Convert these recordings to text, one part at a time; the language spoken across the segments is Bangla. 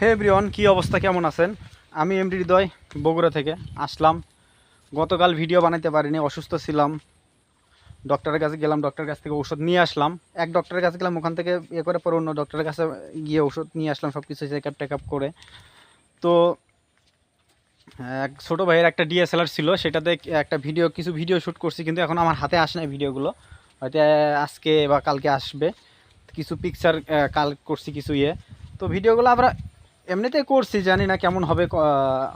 হে ব্রিয়ন কি অবস্থা? কেমন আছেন? আমি এমডি হৃদয়, বগুড়া থেকে। আসলাম। গতকাল ভিডিও বানাইতে পারিনি, অসুস্থ ছিলাম। ডক্টরের কাছে গেলাম, ডক্টরের কাছ থেকে ওষুধ নিয়ে আসলাম। এক ডক্টরের কাছে গেলাম, ওখান থেকে ইয়ে করে পরে অন্য ডক্টরের কাছে গিয়ে ওষুধ নিয়ে আসলাম সব কিছু চেক আপ টেক আপ করে। তো, এক ছোটো ভাইয়ের একটা ডিএসএলআর ছিল, সেটাতে একটা ভিডিও, কিছু ভিডিও শ্যুট করছি, কিন্তু এখন আমার হাতে আসে না ভিডিওগুলো। হয়তো আজকে বা কালকে আসবে। কিছু পিকচার কাল করছি কিছু ইয়ে। তো ভিডিওগুলো আমরা এমনিতেই করছি, জানি না কেমন হবে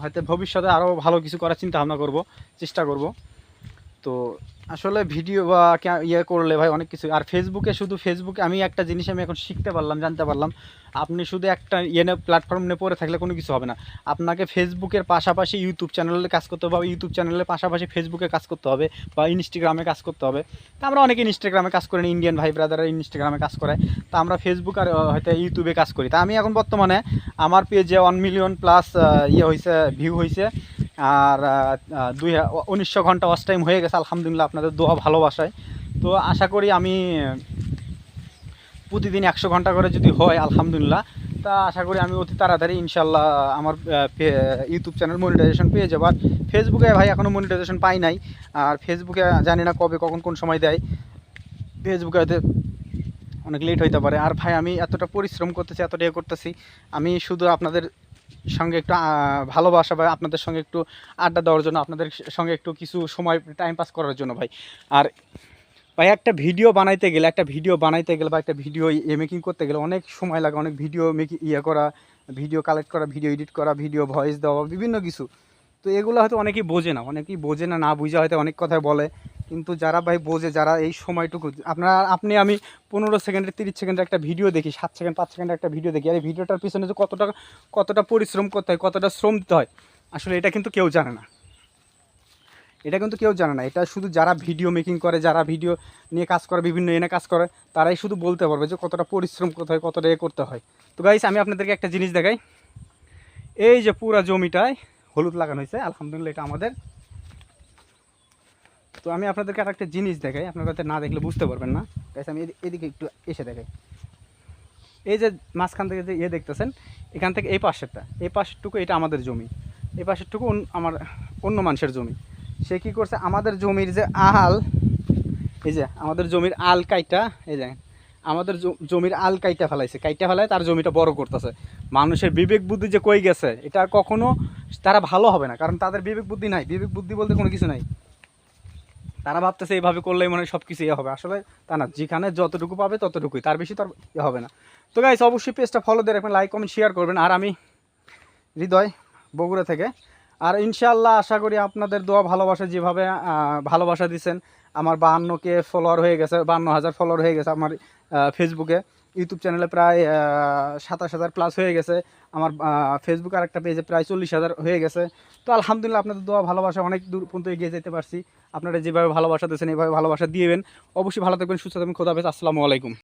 হয়তো ভবিষ্যতে আরও ভালো কিছু করার চিন্তা ভাবনা করব, চেষ্টা করব। তো আসলে ভিডিও বা ইয়ে করলে ভাই অনেক কিছু। আর ফেসবুকে শুধু ফেসবুকে আমি একটা জিনিস আমি এখন শিখতে পারলাম, জানতে পারলাম। আপনি শুধু একটা ইয়ে প্ল্যাটফর্ম নিয়ে পড়ে থাকলে কোনো কিছু হবে না। আপনাকে ফেসবুকের পাশাপাশি ইউটিউব চ্যানেলে কাজ করতে হবে ইউটিউব চ্যানেলের পাশাপাশি ফেসবুকে কাজ করতে হবে বা ইনস্টাগ্রামে কাজ করতে হবে। তা আমরা অনেকে ইনস্টাগ্রামে কাজ করি ইন্ডিয়ান ভাই ব্রাদাররা ইনস্টাগ্রামে কাজ করে তা আমরা ফেসবুক আর হয়তো ইউটিউবে কাজ করি। তা আমি এখন বর্তমানে আমার পেজে ওয়ান মিলিয়ন প্লাস ইয়ে হয়েছে ভিউ হয়েছে আর দুই, উনিশশো ঘণ্টা ওয়াচ টাইম হয়ে গেছে, আলহামদুলিল্লাহ আপনাদের দোয়া ভালোবাসায়। তো আশা করি আমি প্রতিদিন একশো ঘণ্টা করে যদি হয়, আলহামদুলিল্লাহ, তা আশা করি আমি অতি তাড়াতাড়ি ইনশাল্লাহ আমার ইউটিউব চ্যানেল মনিটাইজেশন পেয়ে যাব। আর ফেসবুকে ভাই এখনও মনিটাইজেশন পাই নাই, আর ফেসবুকে জানি না কবে, কখন, কোন সময় দেয়। ফেসবুকে হয়তো অনেক লেট হইতে পারে। আর ভাই আমি এতটা পরিশ্রম করতেছি, এতটা করতেছি, আমি শুধু আপনাদের সঙ্গে একটু ভালোবাসা বা আপনাদের সঙ্গে একটু আড্ডা দেওয়ার জন্য, আপনাদের সঙ্গে একটু কিছু সময় টাইম পাস করার জন্য ভাই। আর ভাই, একটা ভিডিও বানাইতে গেলে, একটা ভিডিও বানাইতে গেলে বা একটা ভিডিও মেকিং করতে গেলে অনেক সময় লাগে, অনেক ভিডিও মেকিং ইয়ে করা ভিডিও কালেক্ট করা ভিডিও এডিট করা ভিডিও ভয়েস দেওয়া, বিভিন্ন কিছু। তো এগুলো হয়তো অনেকেই বোঝে না, অনেকেই বোঝে না না বুঝে হয়তো অনেক কথাই বলে। কিন্তু যারা ভাই বোঝে, যারা এই সময়টুকু, আপনারা, আপনি আমি পনেরো সেকেন্ডের, তিরিশ সেকেন্ডের একটা ভিডিও দেখি, সাত সেকেন্ড, পাঁচ সেকেন্ডের একটা ভিডিও দেখি। আর এই ভিডিওটার পিছনে যে কতটা কতটা পরিশ্রম করতে হয়, কতটা শ্রম দিতে হয়, আসলে এটা কিন্তু কেউ জানে না। এটা কিন্তু কেউ জানে না। এটা শুধু যারা ভিডিও মেকিং করে, যারা ভিডিও নিয়ে কাজ করে, বিভিন্ন এনে কাজ করে, তারাই শুধু বলতে পারবে যে কতটা পরিশ্রম করতে হয়, কতটা এ করতে হয়। তো গাইস আমি আপনাদেরকে একটা জিনিস দেখাই। এই যে পুরা জমিটায় হলুদ লাগানো হয়েছে, আলহামদুলিল্লাহ এটা আমাদের তো আমি আপনাদেরকে আর একটা জিনিস দেখাই। আপনার না দেখলে বুঝতে পারবেন না। গাইস আমি এদিকে একটু এসে দেখাই। এই যে মাঝখান থেকে যে ইয়ে দেখতেছেন, এখান থেকে এই পাশেরটা। এই পাশেরটুকু এটা আমাদের জমি। এই পাশেরটুকু আমার অন্য মানুষের জমি। সে কি করছে? আমাদের জমির যে আল এই যে আমাদের জমির আল কাইটা, এই যে আমাদের জমির আল কাইটা ফেলাইছে। কাইটা ফেলায় তার জমিটা বড় করতেছে। মানুষের বিবেক বুদ্ধি যে কই গেছে, এটা কখনো তারা ভালো হবে না। কারণ তাদের বিবেক বুদ্ধি নাই। বিবেক বুদ্ধি বলতে কোনো কিছু নাই। তারা ভাবতেছে এইভাবে করলেই মনে হয় সব কিছু ইয়ে হবে। আসলে তা না, যেখানে যতটুকু পাবে ততটুকুই, তার বেশি তো আর ইয়ে হবে না। তো গাইস অবশ্যই পেজটা ফলো দিয়ে রাখবেন লাইক কমেন্ট শেয়ার করবেন। আর আমি হৃদয় বগুড়া থেকে। আর ইনশাল্লাহ আশা করি আপনাদের দোয়া, ভালোবাসা যেভাবে ভালোবাসা দিচ্ছেন আমার বাহান্নকে ফলোয়ার হয়ে গেছে, বাহান্ন হাজার ফলোয়ার হয়ে গেছে আমার ফেসবুকে ইউটিউব চ্যানেলে প্রায় সাতাশ হাজার প্লাস হয়ে গেছে। আমার ফেসবুক আর একটা পেজে প্রায় চল্লিশ হাজার হয়ে গেছে। তো আলহামদুলিল্লাহ আপনাদের দোয়া ভালোবাসা অনেক দূর পর্যন্ত এগিয়ে যেতে পারছি। আপনারা যেভাবে ভালোবাসা দিয়েছেন এইভাবে ভালোবাসা দিয়েবেন। অবশ্যই ভালো থাকবেন, সুস্থ থাকবেন। খোদা হাফেজ, আসসালামু আলাইকুম।